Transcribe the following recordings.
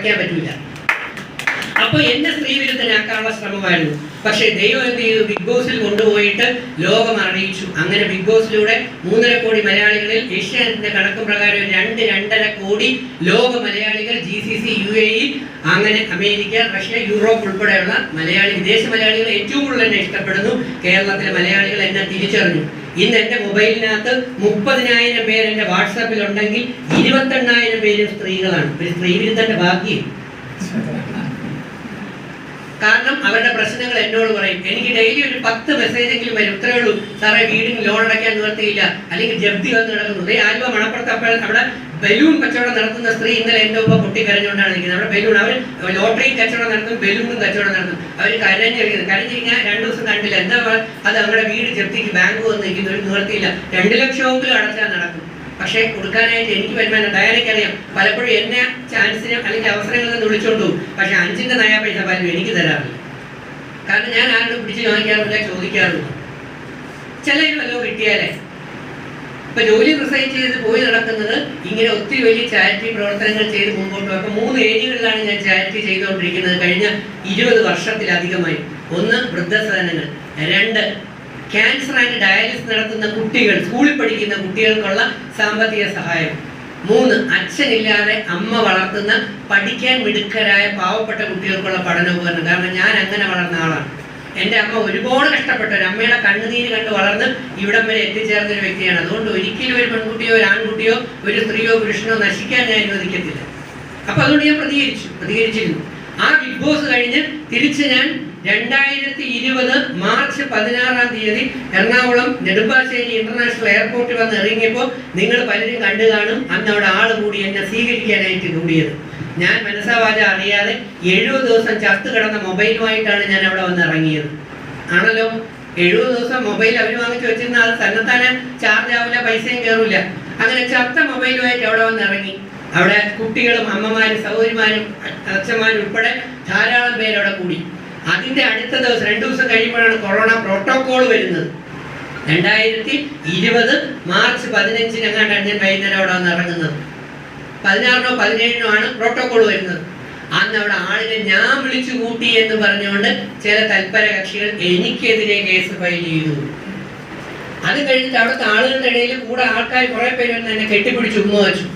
കുറയ്ക്കാൻ പറ്റില്ല അപ്പൊ എന്നെ സ്ത്രീവിരുദ്ധനാക്കാനുള്ള ശ്രമമായിരുന്നു. പക്ഷേ ദൈവം എന്ത് ചെയ്തു? ബിഗ് ബോസിൽ കൊണ്ടുപോയിട്ട് ലോകം അറിയിച്ചു. അങ്ങനെ ബിഗ് ബോസിലൂടെ മൂന്നര കോടി മലയാളികളിൽ ഏഷ്യാനെറ്റിന്റെ കണക്കും പ്രകാരം രണ്ട് രണ്ടര കോടി ലോക മലയാളികൾ G C C U A E അങ്ങനെ അമേരിക്ക റഷ്യ യൂറോപ്പ് ഉൾപ്പെടെയുള്ള മലയാളി വിദേശ മലയാളികൾ ഏറ്റവും കൂടുതൽ എന്നെ ഇഷ്ടപ്പെടുന്നു. കേരളത്തിലെ മലയാളികൾ എന്നെ തിരിച്ചറിഞ്ഞു. ഇന്ന് എന്റെ മൊബൈലിനകത്ത് മുപ്പതിനായിരം പേര് എന്റെ വാട്സാപ്പിൽ ഉണ്ടെങ്കിൽ ഇരുപത്തെണ്ണായിരം പേരും സ്ത്രീകളാണ്. ഒരു സ്ത്രീ വിരുദ്ധന്റെ ഭാഗ്യം കാരണം അവരുടെ പ്രശ്നങ്ങൾ എന്നോട് പറയും. എനിക്ക് ഡെയിലി ഒരു പത്ത് മെസ്സേജെങ്കിലും വരും. ഇത്രയേ ഉള്ളൂ. സാറേ വീടിന് ലോൺ അടയ്ക്കാൻ നിവർത്തിയില്ല. അല്ലെങ്കിൽ ജപ്തി വന്ന് നടക്കുന്നു ദേ ആലുവ മണപ്പുറത്ത് അപ്പോൾ അവിടെ ബലൂൺ കച്ചവടം നടത്തുന്ന സ്ത്രീ ഇന്നലെ എന്റെ ഒപ്പം പൊട്ടി കരഞ്ഞുകൊണ്ടാണ് നിൽക്കുന്നത്. അവിടെ ബലൂൺ അവർ ലോട്ടറി കച്ചവടം നടത്തും ബലൂണും കച്ചവടം നടത്തും. അവർ കരഞ്ഞിരിക്കുന്നത് കരഞ്ഞിരിക്കാൻ രണ്ട് ദിവസം കണ്ടില്ല. എന്താ അത്? അവരുടെ വീട് ജപ്തിക്ക് ബാങ്ക് വന്നിരിക്കുന്നു ഒരു നിവർത്തിയില്ല. രണ്ട് ലക്ഷമെങ്കിലും അടച്ചാൽ നടക്കും. പക്ഷേ കൊടുക്കാനായിട്ട് എനിക്ക് വരുമാനം ഡയറയ്ക്കറിയാം പലപ്പോഴും എന്നെ ചാൻസിന് അല്ലെങ്കിൽ അവസരങ്ങളിൽ നിന്ന് വിളിച്ചോണ്ടു. പക്ഷെ അഞ്ചിന്റെ നയാ പൈസ പലരും എനിക്ക് തരാറില്ല. കാരണം ഞാൻ ആരോടും പിടിച്ച് ചോദിക്കാറില്ല ചോദിക്കാറില്ല. ചിലര് വല്ലതും കിട്ടിയാലേ. ഇപ്പൊ ജോലി റിസൈൻ ചെയ്ത് പോയി നടക്കുന്നത് ഇങ്ങനെ ഒത്തിരി വലിയ ചാരിറ്റി പ്രവർത്തനങ്ങൾ ചെയ്ത് മുമ്പോട്ട് അപ്പൊ മൂന്ന് ഏരിയകളിലാണ് ഞാൻ ചാരിറ്റി ചെയ്തുകൊണ്ടിരിക്കുന്നത് കഴിഞ്ഞ ഇരുപത് വർഷത്തിലധികമായി. ഒന്ന് വൃദ്ധസദനങ്ങൾ രണ്ട് ക്യാൻസർ ആൻഡ് ഡയാലിസിസ് നടത്തുന്ന കുട്ടികൾ സ്കൂളിൽ പഠിക്കുന്ന കുട്ടികൾക്കുള്ള സാമ്പത്തിക സഹായം. മൂന്ന് അച്ഛനില്ലാതെ അമ്മ വളർത്തുന്ന പഠിക്കാൻ മിടുക്കരായ പാവപ്പെട്ട കുട്ടികൾക്കുള്ള പഠനോപകരണം കാരണം ഞാൻ അങ്ങനെ വളർന്ന ആളാണ്. എന്റെ അമ്മ ഒരുപാട് കഷ്ടപ്പെട്ട. ഒരു അമ്മയുടെ കണ്ണുനീര് കണ്ട് വളർന്ന് ഇവിടം വരെ എത്തിച്ചേർന്ന ഒരു വ്യക്തിയാണ്. അതുകൊണ്ട് ഒരിക്കലും ഒരു പെൺകുട്ടിയോ ഒരു ആൺകുട്ടിയോ ഒരു സ്ത്രീയോ പുരുഷനോ നശിക്കാൻ ഞാൻ അനുവദിക്കത്തില്ല. അപ്പൊ അതുകൊണ്ട് ഞാൻ പ്രതികരിച്ചു. പ്രതികരിച്ചിരുന്നു. ആ ബിഗ് ബോസ് കഴിഞ്ഞ് തിരിച്ച് ഞാൻ രണ്ടായിരത്തി ഇരുപത് മാർച്ച് പതിനാറാം തീയതി എറണാകുളം നെടുമ്പാശ്ശേരി ഇന്റർനാഷണൽ എയർപോർട്ടിൽ വന്ന് ഇറങ്ങിയപ്പോൾ നിങ്ങൾ പലരും കണ്ടു കാണും അന്ന് അവിടെ ആൾ കൂടി എന്നെ സ്വീകരിക്കാനായിട്ട് കൂടിയത്. ഞാൻ മനസ്സാവാച അറിയാതെ എഴുപത് ദിവസം ചത്തു കിടന്ന മൊബൈലുമായിട്ടാണ് ഞാൻ അവിടെ വന്ന് ഇറങ്ങിയത്. ആണല്ലോ? എഴുപത് ദിവസം മൊബൈൽ അവർ വാങ്ങിച്ചു വെച്ചിരുന്ന അത് തന്നെത്താനെ ചാർജ് ആവില്ല പൈസയും കയറില്ല അങ്ങനെ ചത്ത മൊബൈലുമായിട്ട് അവിടെ വന്ന് ഇറങ്ങി. അവിടെ കുട്ടികളും അമ്മമാരും സഹോദരിമാരും അച്ഛന്മാരും ഉൾപ്പെടെ ധാരാളം പേരവിടെ കൂടി. അതിന്റെ അടുത്ത ദിവസം രണ്ടു ദിവസം കഴിയുമ്പോഴാണ് കൊറോണ പ്രോട്ടോകോൾ വരുന്നത്. രണ്ടായിരത്തി ഇരുപത് മാർച്ച് പതിനഞ്ചിന് എങ്ങാണ്ടാണ് ഞാൻ വൈകുന്നേരം അവിടെ വന്ന് ഇറങ്ങുന്നത്. പതിനാറിനോ പതിനേഴിനോ ആണ് പ്രോട്ടോകോൾ വരുന്നത്. അന്ന് അവിടെ ആളിനെ ഞാൻ വിളിച്ചു കൂട്ടി എന്ന് പറഞ്ഞുകൊണ്ട് ചില തൽപര കക്ഷികൾ എനിക്കെതിരെ കേസ് ഫയൽ ചെയ്തു. അത് കഴിഞ്ഞിട്ട് അവിടുത്തെ ആളുകളുടെ ഇടയിൽ കൂടെ ആൾക്കാർ കുറെ പേര് എന്നെ കെട്ടിപ്പിടിച്ച് ഉമ്മ വെച്ചു.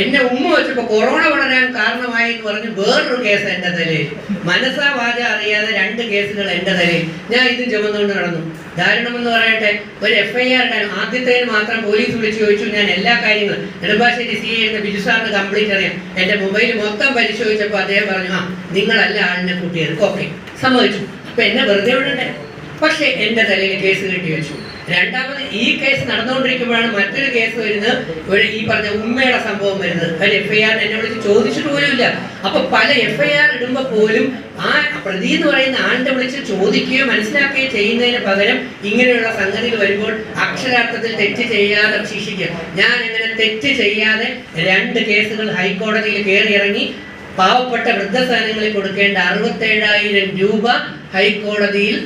എന്നെ ഉമ്മ വെച്ചപ്പോ കൊറോണ വളരാൻ കാരണമായി എന്ന് പറഞ്ഞ് വേറൊരു കേസ് എന്റെ തലയിൽ. മനസ്സാ വാച അറിയാതെ രണ്ട് കേസുകൾ എന്റെ തലയിൽ. ഞാൻ ഇത് ചുമന്നുകൊണ്ട് നടന്നു. ധാരണം എന്ന് പറയട്ടെ ഒരു എഫ് ഐ ആർ ആദ്യത്തേന് മാത്രം പോലീസ് വിളിച്ച് ചോദിച്ചു ഞാൻ എല്ലാ കാര്യങ്ങളും. നെടുമ്പാശ്ശേരി സി എന്ന ബിജു സാറിന് കംപ്ലീറ്റ് അറിയാം. എന്റെ മൊബൈൽ മൊത്തം പരിശോധിച്ചപ്പോൾ അദ്ദേഹം പറഞ്ഞു ആ നിങ്ങളല്ല ആളിനെ കൂട്ടിയത്. ഓക്കെ സമ്മതിച്ചു. അപ്പൊ എന്നെ വെറുതെ വിടണ്ടേ? പക്ഷേ എന്റെ തലയിൽ കേസ് കെട്ടി വെച്ചു രണ്ടാമത് ഈ കേസ് നടന്നുകൊണ്ടിരിക്കുമ്പോഴാണ് മറ്റൊരു കേസ് വരുന്നത്. ഈ പറഞ്ഞ ഉമ്മയുടെ സംഭവം വരുന്നത്. ഒരു എഫ് ഐ ആർ എന്നെ വിളിച്ച് ചോദിച്ചിട്ട് പോലും ഇല്ല അപ്പൊ പല എഫ് ഐ ആർ ഇടുമ്പോ പോലും ആ പ്രതി എന്ന് പറയുന്ന ആളിനെ വിളിച്ച് ചോദിക്കുകയോ മനസ്സിലാക്കുകയോ ചെയ്യുന്നതിന് പകരം ഇങ്ങനെയുള്ള സംഗതികൾ വരുമ്പോൾ അക്ഷരാർത്ഥത്തിൽ തെറ്റ് ചെയ്യാതെ ശിക്ഷിക്കുക. ഞാൻ അങ്ങനെ തെറ്റ് ചെയ്യാതെ രണ്ട് കേസുകൾ ഹൈക്കോടതിയിൽ കയറി ഇറങ്ങി പാവപ്പെട്ട വൃദ്ധസാധനങ്ങളിൽ കൊടുക്കേണ്ട അറുപത്തേഴായിരം രൂപ ഹൈക്കോടതിയിൽ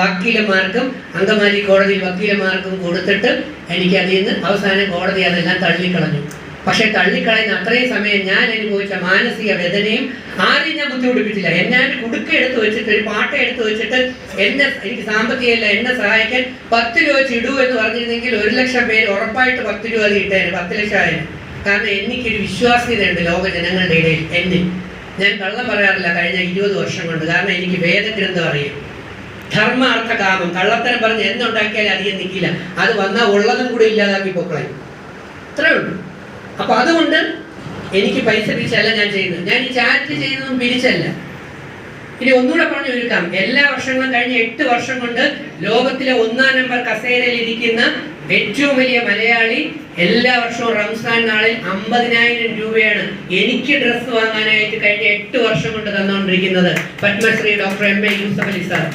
വക്കീലന്മാർക്കും അങ്കമാലി കോടതിയിൽ വക്കീലന്മാർക്കും കൊടുത്തിട്ട് എനിക്ക് അതിൽ നിന്ന് അവസാനം കോടതി അതെല്ലാം തള്ളിക്കളഞ്ഞു. പക്ഷെ തള്ളിക്കളയുന്ന അത്രയും സമയം ഞാൻ അനുഭവിച്ച മാനസിക വേദനയും ആരെയും ഞാൻ ബുദ്ധിമുട്ടിപ്പിച്ചില്ല. എന്നെ കുടുക്ക എടുത്ത് വെച്ചിട്ട് ഒരു പാട്ട എടുത്ത് വെച്ചിട്ട് എന്നെ എനിക്ക് സാമ്പത്തികമല്ല എന്നെ സഹായിക്കാൻ പത്ത് രൂപ വെച്ച് ഇടൂ എന്ന് പറഞ്ഞിരുന്നെങ്കിൽ ഒരു ലക്ഷം പേര് ഉറപ്പായിട്ട് പത്ത് രൂപ അത് ഇട്ടേനെ പത്ത് ലക്ഷം ആയാലും കാരണം എനിക്കൊരു വിശ്വാസ്യതയുണ്ട് ലോക ജനങ്ങളുടെ ഇടയിൽ എന്നിൽ. ഞാൻ കള്ളം പറയാറില്ല കഴിഞ്ഞ ഇരുപത് വർഷം കൊണ്ട്. കാരണം എനിക്ക് വേദഗ്രന്ഥം അറിയാം. ധർമ്മ അർത്ഥ കാമം കള്ളത്തരം പറഞ്ഞ് എന്തുണ്ടാക്കിയാലും അധികം നിൽക്കില്ല അത് വന്നാൽ ഉള്ളതും കൂടി ഇല്ലാതാക്കി പൊക്കളയും. അത്രേ ഉള്ളൂ. അപ്പൊ അതുകൊണ്ട് എനിക്ക് പൈസ പിരിച്ചല്ല ഞാൻ ചെയ്യുന്നത്. ഞാൻ ഈ ചാരിറ്റി ചെയ്യുന്നതും പിരിച്ചല്ല. ഇനി ഒന്നുകൂടെ പറഞ്ഞു ഒരുക്കാം എല്ലാ വർഷങ്ങളും കഴിഞ്ഞ എട്ട് വർഷം കൊണ്ട് ലോകത്തിലെ ഒന്നാം നമ്പർ കസേരയിൽ ഇരിക്കുന്ന ഏറ്റവും വലിയ മലയാളി എല്ലാ വർഷവും റംസാൻ നാളിൽ അമ്പതിനായിരം രൂപയാണ് എനിക്ക് ഡ്രസ്സ് വാങ്ങാനായിട്ട് കഴിഞ്ഞ എട്ട് വർഷം കൊണ്ട് തന്നുകൊണ്ടിരിക്കുന്നത്. Padmashri doctor M A Yusuff Ali sir.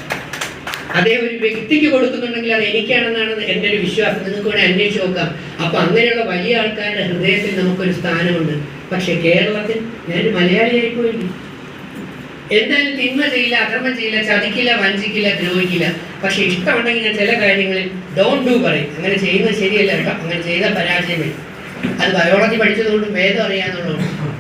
അതേ ഒരു വ്യക്തിക്ക് കൊടുക്കുന്നുണ്ടെങ്കിൽ അത് എനിക്കാണെന്നാണ് എന്റെ ഒരു വിശ്വാസം. നിങ്ങൾക്ക് വേണേൽ അന്വേഷിച്ച് നോക്കാം. അപ്പൊ അങ്ങനെയുള്ള വലിയ ആൾക്കാരുടെ ഹൃദയത്തിൽ നമുക്കൊരു സ്ഥാനമുണ്ട്. പക്ഷെ കേരളത്തിൽ ഞാൻ മലയാളിയായി പോയി എന്തായാലും തിന്മ ചെയ്യില്ല അധർമ്മം ചെയ്യില്ല ചതിക്കില്ല വഞ്ചിക്കില്ല ദ്രോഹിക്കില്ല. പക്ഷെ ഇഷ്ടമുണ്ടെങ്കിൽ ഞാൻ ചില കാര്യങ്ങളിൽ ഡോൺ ഡു പറയും. അങ്ങനെ ചെയ്യുന്നത് ശരിയല്ല കേട്ടോ. അങ്ങനെ ചെയ്താൽ പരാജയം അത് ബയോളജി പഠിച്ചതുകൊണ്ട് വേദം അറിയാന്നുള്ളതുകൊണ്ട്.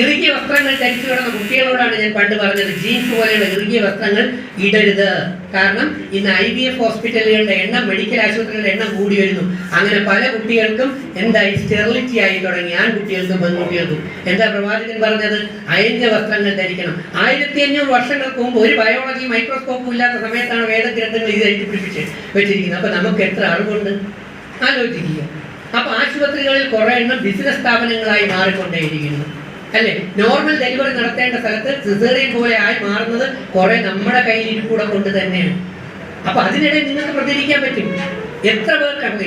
ഇറുകിയ വസ്ത്രങ്ങൾ ധരിച്ചു കിടന്ന കുട്ടികളോടാണ് ഞാൻ പണ്ട് പറഞ്ഞത്. ജീൻസ് പോലെയുള്ള ഇറുകിയ വസ്ത്രങ്ങൾ ഇടരുത്. കാരണം ഇന്ന് ഐ ബി എഫ് ഹോസ്പിറ്റലുകളുടെ എണ്ണം മെഡിക്കൽ ആശുപത്രികളുടെ എണ്ണം കൂടി വരുന്നു. അങ്ങനെ പല കുട്ടികൾക്കും എന്തായി? സ്റ്റെറിലിറ്റി ആയി തുടങ്ങി. ആൺകുട്ടികൾക്കും പെൺകുട്ടികൾക്കും. എന്താ പ്രവാചകൻ പറഞ്ഞത്? അയഞ്ഞ വസ്ത്രങ്ങൾ ധരിക്കണം. ആയിരത്തി അഞ്ഞൂറ് വർഷങ്ങൾക്ക് മുമ്പ് ഒരു ബയോളജി മൈക്രോസ്കോപ്പും ഇല്ലാത്ത സമയത്താണ് വേദഗ്രന്ഥങ്ങൾ ഇത് എഴുതി പിടിപ്പിച്ച് വെച്ചിരിക്കുന്നത്. അപ്പൊ നമുക്ക് എത്ര അറിവുണ്ട്? ആലോചിക്കുക. അപ്പൊ ആശുപത്രികളിൽ കുറെ എണ്ണം ബിസിനസ് സ്ഥാപനങ്ങളായി മാറിക്കൊണ്ടേയിരിക്കുന്നു. അല്ലേ? നോർമൽ ഡെലിവറി നടത്തേണ്ട സ്ഥലത്ത് സിസേറിയൻ പോലെ ആയി മാറുന്നത് കുറെ നമ്മുടെ കയ്യിൽ കൂടെ കൊണ്ട് തന്നെയാണ്. അപ്പൊ അതിനിടെ നിങ്ങൾക്ക് പ്രതികരിക്കാൻ പറ്റും. എത്ര പേർക്കാണ്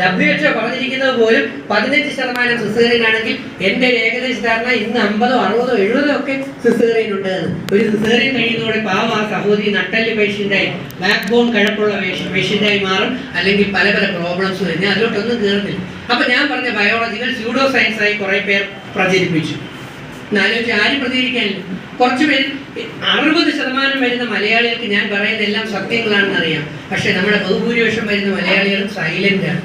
ഡബ്ല്യു എച്ച്ഒ പറഞ്ഞിരിക്കുന്നത് പോലും പതിനഞ്ച് ശതമാനം സിസേറിയൻ ആണെങ്കിൽ എന്റെ ഒരു ഏകദേശ ധാരണ ഇന്ന് അമ്പതോ അറുപതോ എഴുപതോ ഒക്കെ സിസേറിയൻ ഉണ്ട് ഒരു സിസേറിയൻ കഴിയുന്നതോടെ പാവം ആ സഹോദരി നട്ടൽ പേഷ്യന്റായി ബാക്ക് ബോൺ കഴപ്പുള്ള പേഷ്യന്റായി മാറും. അല്ലെങ്കിൽ പല പല പ്രോബ്ലംസ് വരും അതിലോട്ടൊന്നും കയറുന്നില്ല അപ്പൊ ഞാൻ പറഞ്ഞ ബയോളജികൾ സ്യൂഡോ സയൻസ് ആയി കുറെ പേർ പ്രചരിപ്പിച്ചു. എന്നാലോചിച്ച് ആരും പ്രതികരിക്കാനില്ല കുറച്ച് പേര് അറുപത് ശതമാനം വരുന്ന മലയാളികൾക്ക് ഞാൻ പറയുന്ന എല്ലാം സത്യങ്ങളാണെന്ന് അറിയാം. പക്ഷെ നമ്മുടെ ബഹുഭൂരിപക്ഷം വരുന്ന മലയാളികളും ആണ്.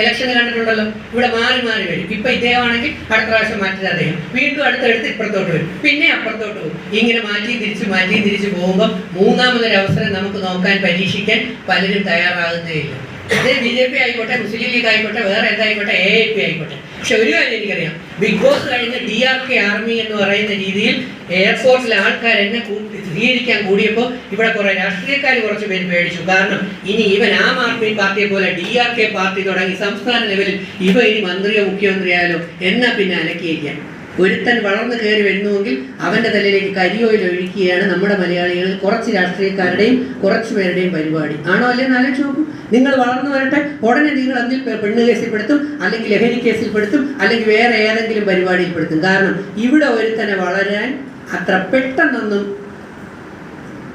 ഇലക്ഷൻ കണ്ടിട്ടുണ്ടല്ലോ? ഇവിടെ മാറി മാറി വരും. ഇപ്പൊ ഇദ്ദേഹമാണെങ്കിൽ അടുത്ത പ്രാവശ്യം മാറ്റിയത് അദ്ദേഹം. വീണ്ടും അടുത്തടുത്ത് ഇപ്പുറത്തോട്ട് വരും. പിന്നെ അപ്പുറത്തോട്ട് പോകും. ഇങ്ങനെ മാറ്റി തിരിച്ച് മാറ്റി തിരിച്ച് പോകുമ്പോൾ മൂന്നാമതൊരു അവസരം നമുക്ക് നോക്കാൻ പരീക്ഷിക്കാൻ പലരും തയ്യാറാകുന്നേ ഇല്ല. അതേ ബി ജെ പി ആയിക്കോട്ടെ മുസ്ലിം ലീഗ് ആയിക്കോട്ടെ വേറെ എന്തായിക്കോട്ടെ എ ഐ പി ആയിക്കോട്ടെ. പക്ഷെ ഒരു കാര്യം എനിക്കറിയാം. ബിഗ് ബോസ് കഴിഞ്ഞ ഡി ആർ കെ ആർമി എന്ന് പറയുന്ന രീതിയിൽ എയർഫോഴ്സിലെ ആൾക്കാർ എന്നെ സ്വീകരിക്കാൻ കൂടിയപ്പോൾ ഇവിടെ കുറെ രാഷ്ട്രീയക്കാർ കുറച്ച് പേര് പേടിച്ചു. കാരണം ഇനി ഇവൻ ആം ആദ്മി പാർട്ടിയെ പോലെ ഡി ആർ കെ പാർട്ടി തുടങ്ങി സംസ്ഥാന ലെവലിൽ ഇവ ഇനി മന്ത്രിയോ മുഖ്യമന്ത്രിയായാലോ എന്നാ പിന്നെ അലക്കിയേക്കാം ഒരുത്തൻ വളർന്നു കയറി വരുന്നുവെങ്കിൽ അവന്റെ തലയിലേക്ക് കരിയോയിൽ ഒഴിക്കുകയാണ് നമ്മുടെ മലയാളികളിൽ കുറച്ച് രാഷ്ട്രീയക്കാരുടെയും കുറച്ച് പേരുടെയും പരിപാടി. ആണോ അല്ലെന്ന് ആലോചിച്ച് നോക്കൂ. നിങ്ങൾ വളർന്നു വരട്ടെ ഉടനെ നിങ്ങൾ അതിൽ പെണ്ണ് കേസിൽ പെടുത്തും അല്ലെങ്കിൽ ലഹരി കേസിൽ പെടുത്തും അല്ലെങ്കിൽ വേറെ ഏതെങ്കിലും പരിപാടിയിൽ പെടുത്തും കാരണം ഇവിടെ ഒരുത്തനെ വളരാൻ അത്ര പെട്ടെന്നൊന്നും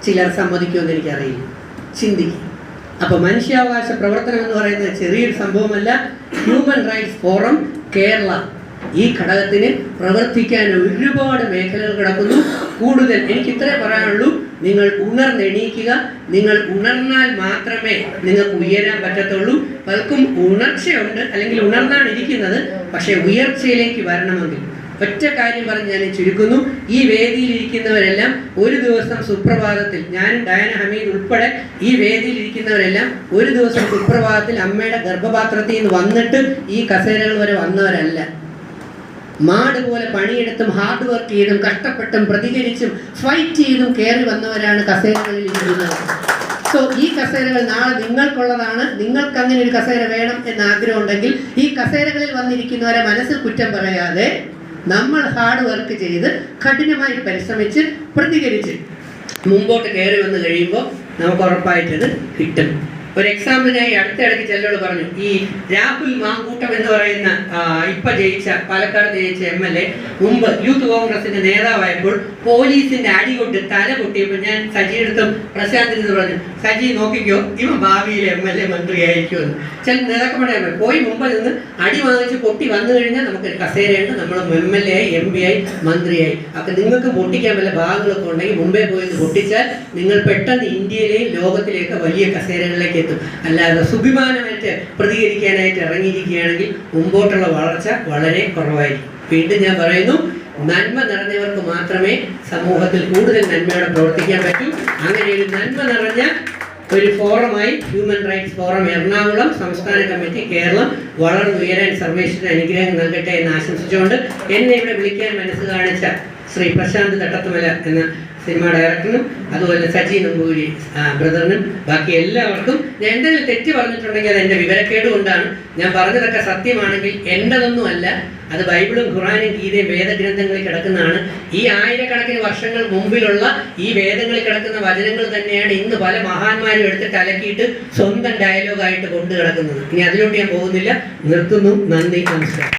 ചിലർ സമ്മതിക്കുമെന്ന് എനിക്കറിയില്ല. ചിന്തിക്കും. അപ്പൊ മനുഷ്യാവകാശ പ്രവർത്തനം എന്ന് പറയുന്നത് ചെറിയൊരു സംഭവമല്ല. ഹ്യൂമൻ റൈറ്റ്സ് ഫോറം കേരള ഈ ഘടകത്തിന് പ്രവർത്തിക്കാൻ ഒരുപാട് മേഖലകൾ കിടക്കുന്നു. കൂടുതൽ എനിക്ക് ഇത്രേ പറയാനുള്ളൂ. നിങ്ങൾ ഉണർന്നെണീക്കുക. നിങ്ങൾ ഉണർന്നാൽ മാത്രമേ നിങ്ങൾക്ക് ഉയരാൻ പറ്റത്തുള്ളൂ. പലർക്കും ഉണർച്ചയുണ്ട്. അല്ലെങ്കിൽ ഉണർന്നാണ് ഇരിക്കുന്നത്. പക്ഷേ ഉയർച്ചയിലേക്ക് വരണമെങ്കിൽ ഒറ്റ കാര്യം പറഞ്ഞ് ഞാൻ ചുരുക്കുന്നു. ഈ വേദിയിൽ ഇരിക്കുന്നവരെല്ലാം ഒരു ദിവസം സുപ്രഭാതത്തിൽ ഞാൻ ഡയന ഹമീദ് ഉൾപ്പെടെ ഈ വേദിയിൽ ഇരിക്കുന്നവരെല്ലാം ഒരു ദിവസം സുപ്രഭാതത്തിൽ അമ്മയുടെ ഗർഭപാത്രത്തിൽ നിന്ന് വന്നിട്ട് ഈ കസേരകൾ വരെ വന്നവരല്ല. മാട് പോലെ പണിയെടുത്തും ഹാർഡ് വർക്ക് ചെയ്തും കഷ്ടപ്പെട്ടും പ്രതികരിച്ചും ഫൈറ്റ് ചെയ്തും കയറി വന്നവരാണ് കസേരകളിൽ ഇരിക്കുന്നത്. സോ ഈ കസേരകൾ നാളെ നിങ്ങൾക്കുള്ളതാണ്. നിങ്ങൾക്ക് അങ്ങനെ ഒരു കസേര വേണം എന്ന് ആഗ്രഹം ഉണ്ടെങ്കിൽ ഈ കസേരകളിൽ വന്നിരിക്കുന്നവരെ മനസ്സിൽ കുറ്റം പറയാതെ നമ്മൾ ഹാർഡ് വർക്ക് ചെയ്ത് കഠിനമായി പരിശ്രമിച്ച് പ്രതികരിച്ച് മുമ്പോട്ട് കയറി വന്ന് കഴിയുമ്പോൾ നമുക്ക് ഉറപ്പായിട്ടത് കിട്ടും. ഒരു ഈ അടുത്തിടയ്ക്ക് ചെല്ലോട് പറഞ്ഞു. ഈ രാഹുൽ മാങ്കൂട്ടം എന്ന് പറയുന്ന ഇപ്പൊ ജയിച്ച പാലക്കാട് ജയിച്ച എം എൽ എ മുമ്പ് യൂത്ത് കോൺഗ്രസിന്റെ നേതാവായപ്പോൾ പോലീസിന്റെ അടി കൊണ്ട് തല പൊട്ടിയപ്പോൾ ഞാൻ സജിയെടുത്തും പ്രശാന്തിന് പറഞ്ഞു സജി നോക്കിക്കോ ഇവ ഭാവിയിൽ എം എൽ എ മന്ത്രിയായിരിക്കുമെന്ന്. ചില പറയാൻ പോയി മുമ്പ് നിന്ന് അടി വാങ്ങിച്ച് പൊട്ടി വന്നു കഴിഞ്ഞാൽ നമുക്ക് കസേരയുണ്ട് നമ്മൾ എം എൽ എ ആയി എം പി ആയി മന്ത്രിയായി. അപ്പം നിങ്ങൾക്ക് പൊട്ടിക്കാൻ വല്ല ഭാഗങ്ങളൊക്കെ ഉണ്ടെങ്കിൽ മുമ്പേ പോയി പൊട്ടിച്ചാൽ നിങ്ങൾ പെട്ടെന്ന് ഇന്ത്യയിലെയും ലോകത്തിലേക്ക് വലിയ കസേരകളിലേക്ക് എത്തും. അല്ലാതെ സുഭിമാനമായിട്ട് പ്രതികരിക്കാനായിട്ട് ഇറങ്ങിയിരിക്കുകയാണെങ്കിൽ മുമ്പോട്ടുള്ള വളർച്ച വളരെ കുറവായിരിക്കും. വീണ്ടും ഞാൻ പറയുന്നു നന്മ നിറഞ്ഞവർക്ക് മാത്രമേ സമൂഹത്തിൽ കൂടുതൽ നന്മയോടെ പ്രവർത്തിക്കാൻ പറ്റൂ. അങ്ങനെ ഒരു നന്മ നിറഞ്ഞ ഒരു ഫോറമായി ഹ്യൂമൻ റൈറ്റ്സ് ഫോറം എറണാകുളം സംസ്ഥാന കമ്മിറ്റി കേരളം വളർന്നുയരാൻ സർവേശ്വരൻ അനുഗ്രഹം നൽകട്ടെ എന്ന് ആശംസിച്ചുകൊണ്ട് എന്നെ ഇവിടെ വിളിക്കാൻ മനസ്സ് കാണിച്ച ശ്രീ പ്രശാന്ത് തട്ടത്തുമല എന്ന സിനിമ ഡയറക്ടറിനും അതുപോലെ സജി നമ്പൂരി ബ്രദറിനും ബാക്കി എല്ലാവർക്കും ഞാൻ എന്തെങ്കിലും തെറ്റ് പറഞ്ഞിട്ടുണ്ടെങ്കിൽ അത് എന്റെ വിവരക്കേട് കൊണ്ടാണ് ഞാൻ പറഞ്ഞതൊക്കെ സത്യമാണെങ്കിൽ എന്റെതൊന്നും അല്ല അത് ബൈബിളും ഖുറാനും ഗീതയും വേദഗ്രന്ഥങ്ങളിൽ കിടക്കുന്നതാണ്. ഈ ആയിരക്കണക്കിന് വർഷങ്ങൾ മുമ്പിലുള്ള ഈ വേദങ്ങളിൽ കിടക്കുന്ന വചനങ്ങൾ തന്നെയാണ് ഇന്ന് പല മഹാന്മാരും എടുത്തിട്ട് അലക്കിയിട്ട് സ്വന്തം ഡയലോഗായിട്ട് കൊണ്ടു കിടക്കുന്നത് ഇനി അതിലോട്ട് ഞാൻ പോകുന്നില്ല. നിർത്തുന്നു. നന്ദി. നമസ്കാരം.